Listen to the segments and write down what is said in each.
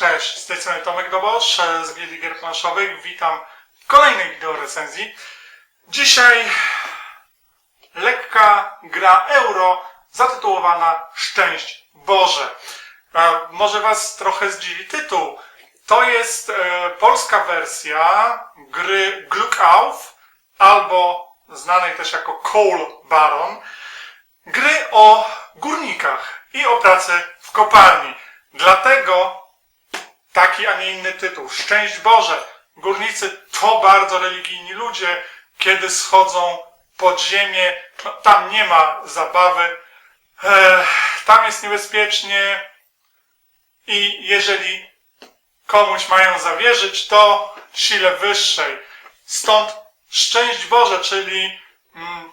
Cześć, z tej strony Tomek Dobosz z Gildii Gier Planszowych. Witam w kolejnej wideo recenzji. Dzisiaj lekka gra euro zatytułowana Szczęść Boże. E, Może Was trochę zdziwi tytuł. To jest e, polska wersja gry Gluckauf albo znanej też jako Coal Baron. Gry o górnikach i o pracy w kopalni. Dlatego taki, a nie inny tytuł. Szczęść Boże! Górnicy to bardzo religijni ludzie. Kiedy schodzą pod ziemię, no, tam nie ma zabawy. E, tam jest niebezpiecznie i jeżeli komuś mają zawierzyć, to sile wyższej. Stąd szczęść Boże, czyli mm,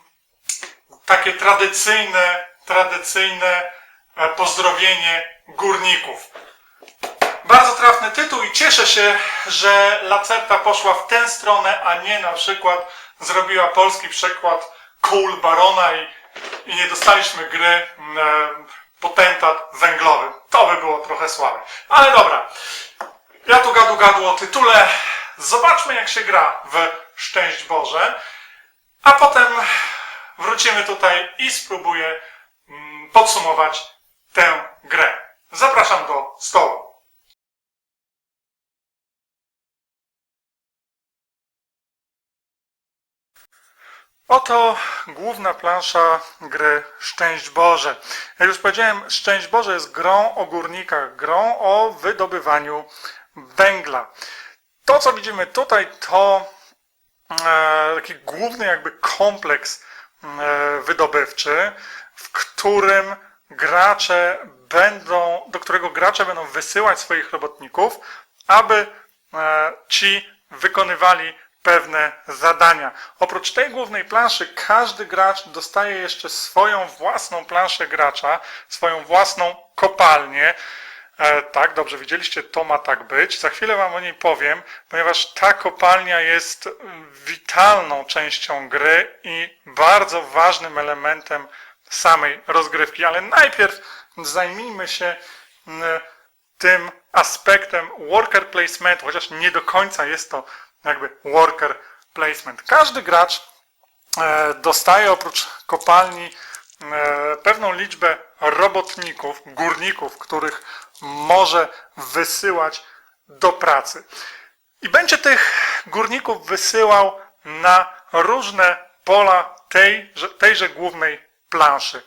takie tradycyjne, tradycyjne e, pozdrowienie górników. Bardzo trafny tytuł i cieszę się, że Lacerta poszła w tę stronę, a nie na przykład zrobiła polski przekład Coal Barona i, i nie dostaliśmy gry e, Potentat Węglowy. To by było trochę słabe. Ale dobra. Ja tu gadu gadu o tytule. Zobaczmy jak się gra w Szczęść Boże. A potem wrócimy tutaj i spróbuję mm, podsumować tę grę. Zapraszam do stołu. Oto główna plansza gry Szczęść Boże. Jak już powiedziałem, Szczęść Boże jest grą o górnikach, grą o wydobywaniu węgla. To, co widzimy tutaj, to e, taki główny jakby kompleks e, wydobywczy, w którym gracze będą, do którego gracze będą wysyłać swoich robotników, aby e, ci wykonywali pewne zadania. Oprócz tej głównej planszy, każdy gracz dostaje jeszcze swoją własną planszę gracza, swoją własną kopalnię. E, tak, dobrze, widzieliście, to ma tak być. Za chwilę Wam o niej powiem, ponieważ ta kopalnia jest witalną częścią gry i bardzo ważnym elementem samej rozgrywki. Ale najpierw zajmijmy się tym aspektem worker placementu, chociaż nie do końca jest to jakby worker placement. Każdy gracz e, dostaje oprócz kopalni e, pewną liczbę robotników, górników, których może wysyłać do pracy. I będzie tych górników wysyłał na różne pola tej, tejże głównej planszy.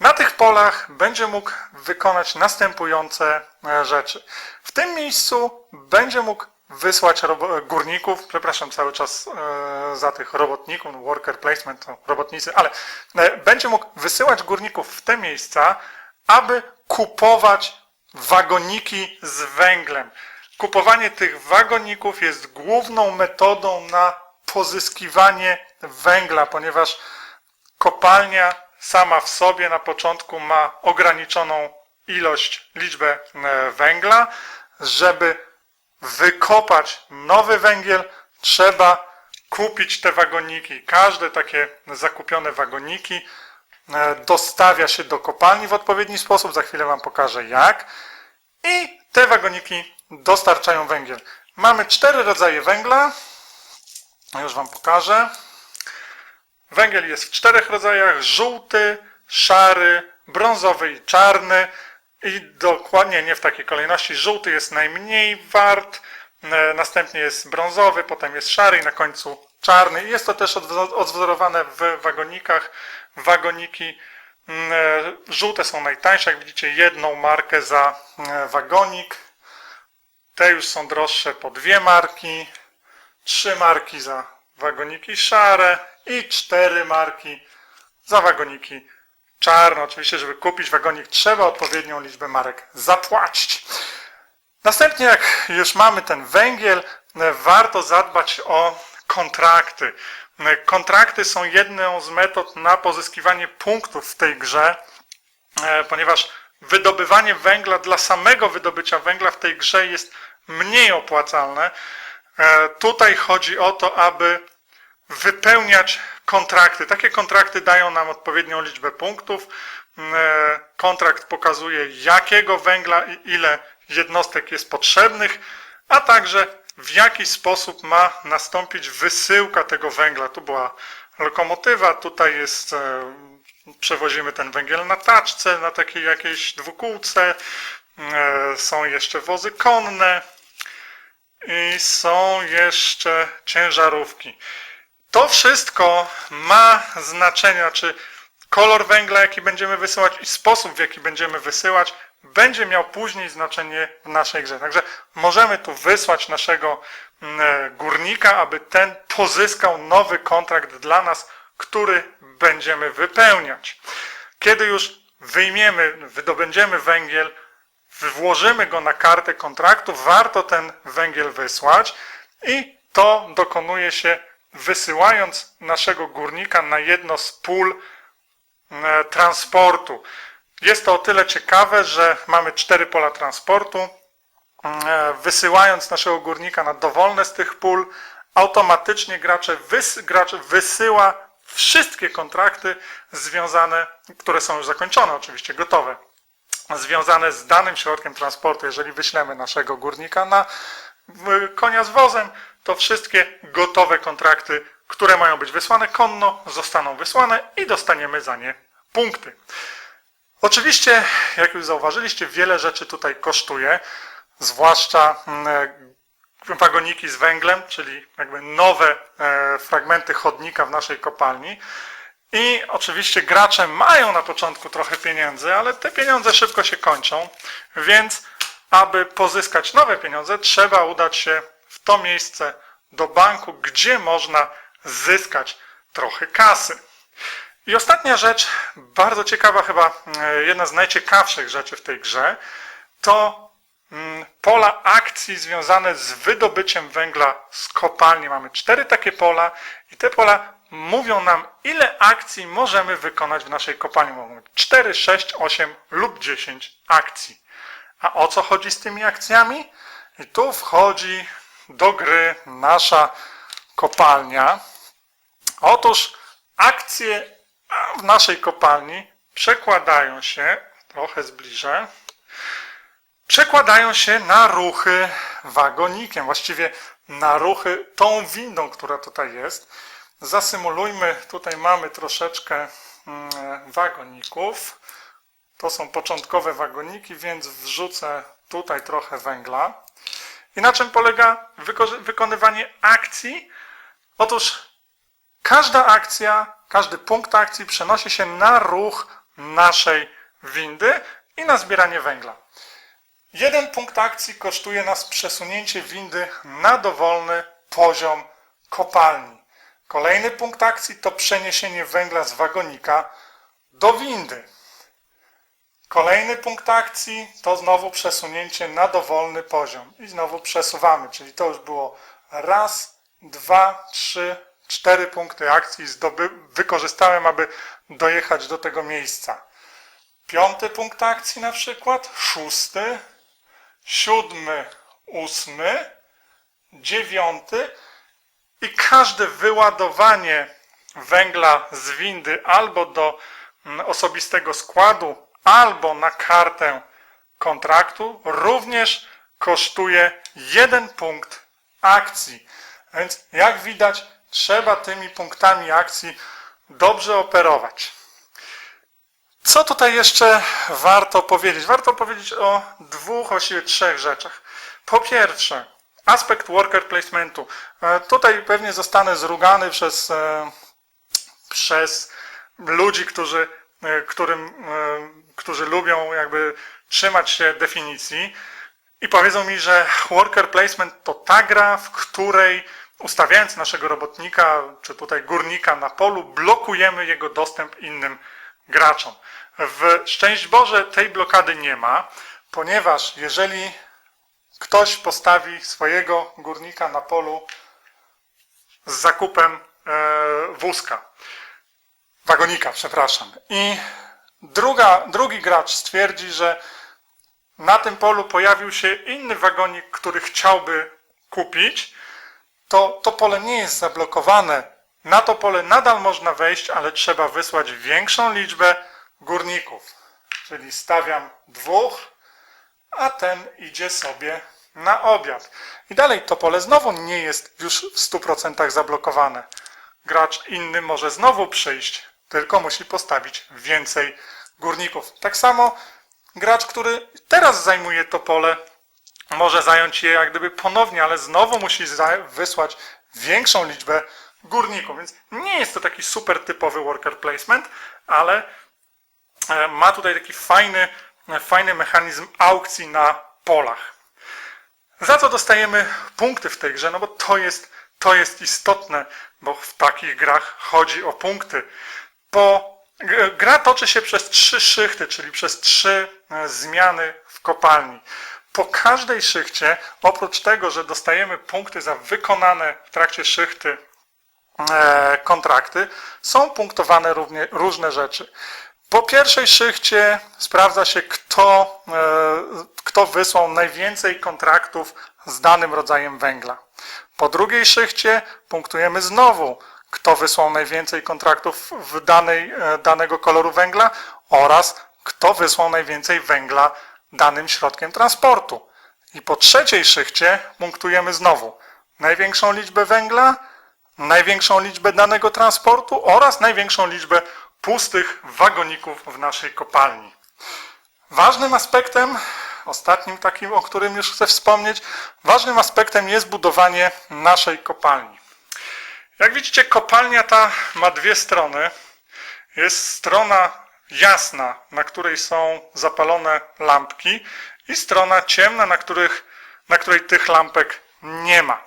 Na tych polach będzie mógł wykonać następujące e, rzeczy. W tym miejscu będzie mógł wysłać górników, przepraszam cały czas e, za tych robotników, no, worker placement robotnicy, ale e, będzie mógł wysyłać górników w te miejsca, aby kupować wagoniki z węglem. Kupowanie tych wagoników jest główną metodą na pozyskiwanie węgla, ponieważ kopalnia sama w sobie na początku ma ograniczoną ilość, liczbę e, węgla. Żeby wykopać nowy węgiel, trzeba kupić te wagoniki. Każde takie zakupione wagoniki e, dostawia się do kopalni w odpowiedni sposób. Za chwilę Wam pokażę jak. I te wagoniki dostarczają węgiel. Mamy cztery rodzaje węgla. Już Wam pokażę. Węgiel jest w czterech rodzajach: żółty, szary, brązowy i czarny. I dokładnie nie w takiej kolejności. Żółty jest najmniej wart, e, następnie jest brązowy, potem jest szary i na końcu czarny. I Jest to też odwzo- odwzorowane w wagonikach. Wagoniki mm, e, żółte są najtańsze, jak widzicie, jedną markę za e, wagonik. Te już są droższe po dwie marki, trzy marki za wagoniki szare i cztery marki za wagoniki czarne. Oczywiście, żeby kupić wagonik, trzeba odpowiednią liczbę marek zapłacić. Następnie, jak już mamy ten węgiel, e, warto zadbać o kontrakty. E, Kontrakty są jedną z metod na pozyskiwanie punktów w tej grze, e, ponieważ wydobywanie węgla dla samego wydobycia węgla w tej grze jest mniej opłacalne. Tutaj chodzi o to, aby wypełniać kontrakty. Takie kontrakty dają nam odpowiednią liczbę punktów. E, Kontrakt pokazuje, jakiego węgla i ile jednostek jest potrzebnych, a także w jaki sposób ma nastąpić wysyłka tego węgla. Tu była lokomotywa, tutaj jest, e, przewozimy ten węgiel na taczce, na takiej jakiejś dwukółce. E, Są jeszcze wozy konne i są jeszcze ciężarówki. To wszystko ma znaczenie, czy kolor węgla, jaki będziemy wysyłać i sposób, w jaki będziemy wysyłać, będzie miał później znaczenie w naszej grze. Także możemy tu wysłać naszego mm, e, górnika, aby ten pozyskał nowy kontrakt dla nas, który będziemy wypełniać. Kiedy już wyjmiemy, wydobędziemy węgiel, włożymy go na kartę kontraktu, warto ten węgiel wysłać i to dokonuje się wysyłając naszego górnika na jedno z pól e, transportu. Jest to o tyle ciekawe, że mamy cztery pola transportu. E, Wysyłając naszego górnika na dowolne z tych pól, automatycznie gracze wys, gracz wysyła wszystkie kontrakty związane, które są już zakończone, oczywiście gotowe związane z danym środkiem transportu. Jeżeli wyślemy naszego górnika na konia z wozem, to wszystkie gotowe kontrakty, które mają być wysłane konno, zostaną wysłane i dostaniemy za nie punkty. Oczywiście, jak już zauważyliście, wiele rzeczy tutaj kosztuje, zwłaszcza mm, wagoniki z węglem, czyli jakby nowe e, fragmenty chodnika w naszej kopalni. I oczywiście gracze mają na początku trochę pieniędzy, ale te pieniądze szybko się kończą, więc aby pozyskać nowe pieniądze, trzeba udać się w to miejsce do banku, gdzie można zyskać trochę kasy. I ostatnia rzecz, bardzo ciekawa, chyba e, jedna z najciekawszych rzeczy w tej grze, to mm, pola akcji związane z wydobyciem węgla z kopalni. Mamy cztery takie pola i te pola mówią nam, ile akcji możemy wykonać w naszej kopalni. Być 4, 6, 8 lub 10 akcji. A o co chodzi z tymi akcjami? I tu wchodzi do gry nasza kopalnia. Otóż akcje w naszej kopalni przekładają się, trochę zbliżę, przekładają się na ruchy wagonikiem, właściwie na ruchy tą windą, która tutaj jest. Zasymulujmy, tutaj mamy troszeczkę mm, wagoników. To są początkowe wagoniki, więc wrzucę tutaj trochę węgla. I na czym polega wyko- wykonywanie akcji? Otóż każda akcja, każdy punkt akcji przenosi się na ruch naszej windy i na zbieranie węgla. Jeden punkt akcji kosztuje nas przesunięcie windy na dowolny poziom kopalni. Kolejny punkt akcji to przeniesienie węgla z wagonika do windy. Kolejny punkt akcji to znowu przesunięcie na dowolny poziom. I znowu przesuwamy, czyli to już było raz, dwa, trzy, cztery punkty akcji. Zdoby, wykorzystałem, aby dojechać do tego miejsca. Piąty punkt akcji na przykład, szósty, siódmy, ósmy, dziewiąty. I każde wyładowanie węgla z windy albo do mm, osobistego składu, albo na kartę kontraktu również kosztuje jeden punkt akcji. Więc jak widać, trzeba tymi punktami akcji dobrze operować. Co tutaj jeszcze warto powiedzieć? Warto powiedzieć o dwóch, właściwie trzech rzeczach. Po pierwsze, aspekt worker placementu. E, Tutaj pewnie zostanę zrugany przez, e, przez ludzi, którzy, którym, e, którzy lubią jakby trzymać się definicji i powiedzą mi, że worker placement to ta gra, w której ustawiając naszego robotnika, czy tutaj górnika na polu, blokujemy jego dostęp innym graczom. W Szczęść Boże tej blokady nie ma, ponieważ jeżeli ktoś postawi swojego górnika na polu z zakupem e, wózka, wagonika, przepraszam, i druga, drugi gracz stwierdzi, że na tym polu pojawił się inny wagonik, który chciałby kupić, to to pole nie jest zablokowane. Na to pole nadal można wejść, ale trzeba wysłać większą liczbę górników. Czyli stawiam dwóch, a ten idzie sobie na obiad. I dalej to pole znowu nie jest już w 100% zablokowane. Gracz inny może znowu przyjść, tylko musi postawić więcej górników. Tak samo gracz, który teraz zajmuje to pole, może zająć je jak gdyby ponownie, ale znowu musi wysłać większą liczbę górników. Więc nie jest to taki super typowy worker placement, ale e, ma tutaj taki fajny, fajny mechanizm aukcji na polach. Za co dostajemy punkty w tej grze? No bo to jest, to jest istotne, bo w takich grach chodzi o punkty. G- gra toczy się przez trzy szychty, czyli przez trzy e, zmiany w kopalni. Po każdej szychcie, oprócz tego, że dostajemy punkty za wykonane w trakcie szychty e, kontrakty, są punktowane równie, różne rzeczy. Po pierwszej szychcie sprawdza się, kto, e, kto wysłał najwięcej kontraktów z danym rodzajem węgla. Po drugiej szychcie punktujemy znowu, kto wysłał najwięcej kontraktów w danej, e, danego koloru węgla oraz kto wysłał najwięcej węgla danym środkiem transportu. I po trzeciej szychcie punktujemy znowu największą liczbę węgla, największą liczbę danego transportu oraz największą liczbę pustych wagoników w naszej kopalni. Ważnym aspektem, ostatnim takim, o którym już chcę wspomnieć, ważnym aspektem jest budowanie naszej kopalni. Jak widzicie, kopalnia ta ma dwie strony. Jest strona jasna, na której są zapalone lampki i strona ciemna, na, których, na której tych lampek nie ma.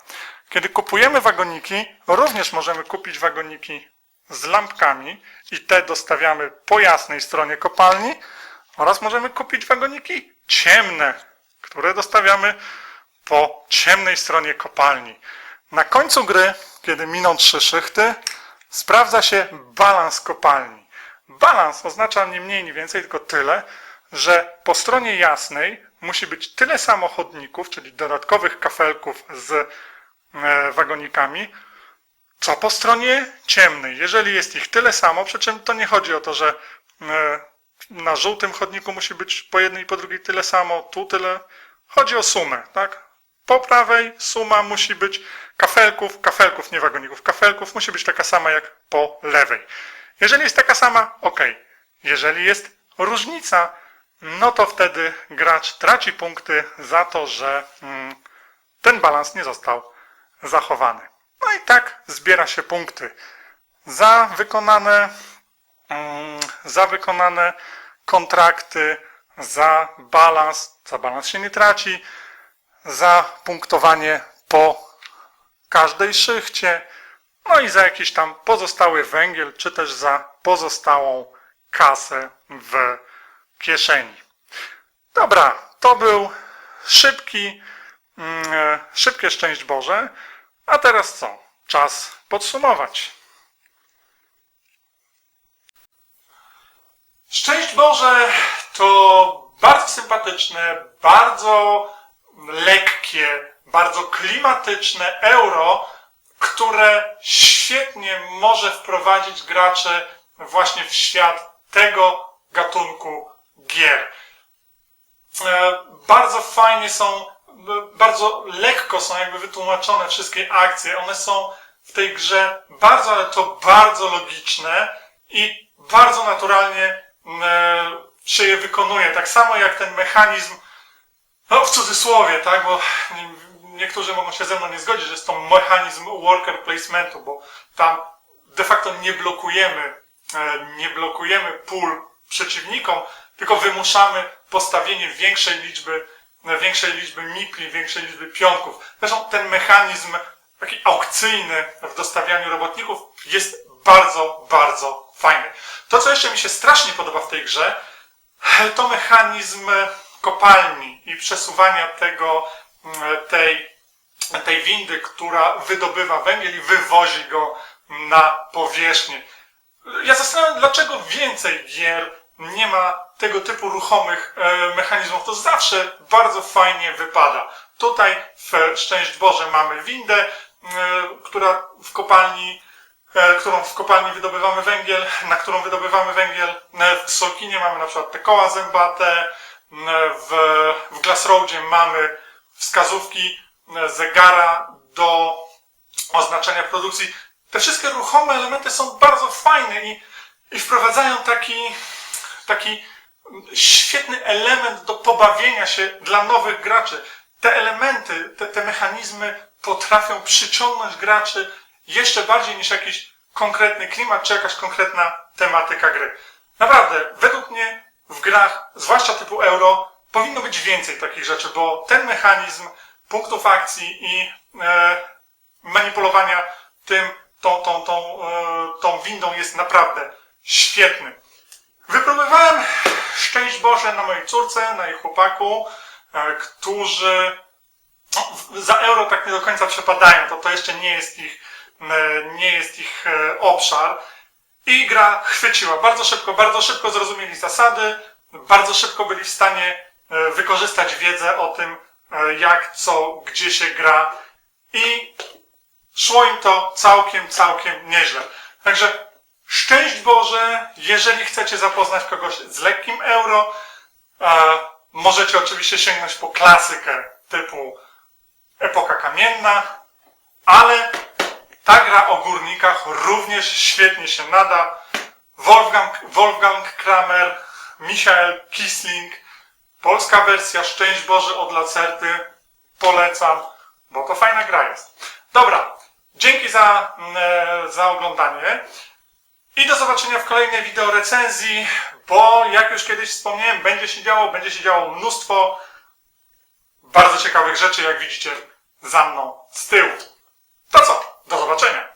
Kiedy kupujemy wagoniki, również możemy kupić wagoniki z lampkami i te dostawiamy po jasnej stronie kopalni oraz możemy kupić wagoniki ciemne, które dostawiamy po ciemnej stronie kopalni. Na końcu gry, kiedy miną trzy szychty, sprawdza się balans kopalni. Balans oznacza nie mniej, nie więcej, tylko tyle, że po stronie jasnej musi być tyle samochodników, czyli dodatkowych kafelków z e, wagonikami, co po stronie ciemnej. Jeżeli jest ich tyle samo, przy czym to nie chodzi o to, że e, na żółtym chodniku musi być po jednej i po drugiej tyle samo, tu tyle. Chodzi o sumę, tak? Po prawej suma musi być kafelków, kafelków, nie wagoników, kafelków musi być taka sama jak po lewej. Jeżeli jest taka sama, ok. Jeżeli jest różnica, no to wtedy gracz traci punkty za to, że mm, ten balans nie został zachowany. No i tak zbiera się punkty za wykonane, mm, za wykonane kontrakty, za balans, za balans się nie traci, za punktowanie po każdej szychcie, no i za jakiś tam pozostały węgiel, czy też za pozostałą kasę w kieszeni. Dobra, to był szybki, mm, e, szybkie szczęść Boże. A teraz co? Czas podsumować. Szczęść Boże to bardzo sympatyczne, bardzo lekkie, bardzo klimatyczne euro, które świetnie może wprowadzić graczy właśnie w świat tego gatunku gier. E, bardzo fajnie są, bardzo lekko są jakby wytłumaczone wszystkie akcje. One są w tej grze bardzo, ale to bardzo logiczne i bardzo naturalnie e, się je wykonuje. Tak samo jak ten mechanizm, no w cudzysłowie, tak, bo nie- niektórzy mogą się ze mną nie zgodzić, że jest to mechanizm worker placementu, bo tam de facto nie blokujemy, e, nie blokujemy pól przeciwnikom, tylko wymuszamy postawienie większej liczby, e, większej liczby mipli, większej liczby pionków. Zresztą ten mechanizm taki aukcyjny w dostawianiu robotników jest bardzo, bardzo fajny. To, co jeszcze mi się strasznie podoba w tej grze, to mechanizm kopalni i przesuwania tego, mm, tej, tej windy, która wydobywa węgiel i wywozi go na powierzchnię. Ja zastanawiam, dlaczego więcej gier nie ma tego typu ruchomych e, mechanizmów, to zawsze bardzo fajnie wypada. Tutaj w Szczęść Boże mamy windę, e, która w kopalni, e, którą w kopalni wydobywamy węgiel, na którą wydobywamy węgiel. W Solkinie mamy na przykład te koła zębate, w, w Glassroadzie mamy wskazówki zegara do oznaczenia produkcji. Te wszystkie ruchome elementy są bardzo fajne i, i wprowadzają taki, taki świetny element do pobawienia się dla nowych graczy. Te elementy, te, te mechanizmy potrafią przyciągnąć graczy jeszcze bardziej niż jakiś konkretny klimat czy jakaś konkretna tematyka gry. Naprawdę, według mnie w grach, zwłaszcza typu euro, powinno być więcej takich rzeczy, bo ten mechanizm punktów akcji i e, manipulowania tym, tą, tą, tą, e, tą windą jest naprawdę świetny. Wypróbowałem szczęść Boże na mojej córce, na jej chłopaku, e, którzy no, za euro tak nie do końca przepadają. To, to jeszcze nie jest ich, e, nie jest ich e, obszar. I gra chwyciła. Bardzo szybko, bardzo szybko zrozumieli zasady, bardzo szybko byli w stanie e, wykorzystać wiedzę o tym, e, jak, co, gdzie się gra i szło im to całkiem, całkiem nieźle. Także szczęść Boże, jeżeli chcecie zapoznać kogoś z lekkim euro, e, możecie oczywiście sięgnąć po klasykę typu Epoka Kamienna, ale ta gra o górnikach również świetnie się nada. Wolfgang, Wolfgang Kramer, Michael Kisling, polska wersja Szczęść Boże od Lacerty. Polecam, bo to fajna gra jest. Dobra, dzięki za, mm, e, za oglądanie i do zobaczenia w kolejnej wideo recenzji, bo jak już kiedyś wspomniałem, będzie się działo, będzie się działo mnóstwo bardzo ciekawych rzeczy, jak widzicie za mną z tyłu. Do zobaczenia!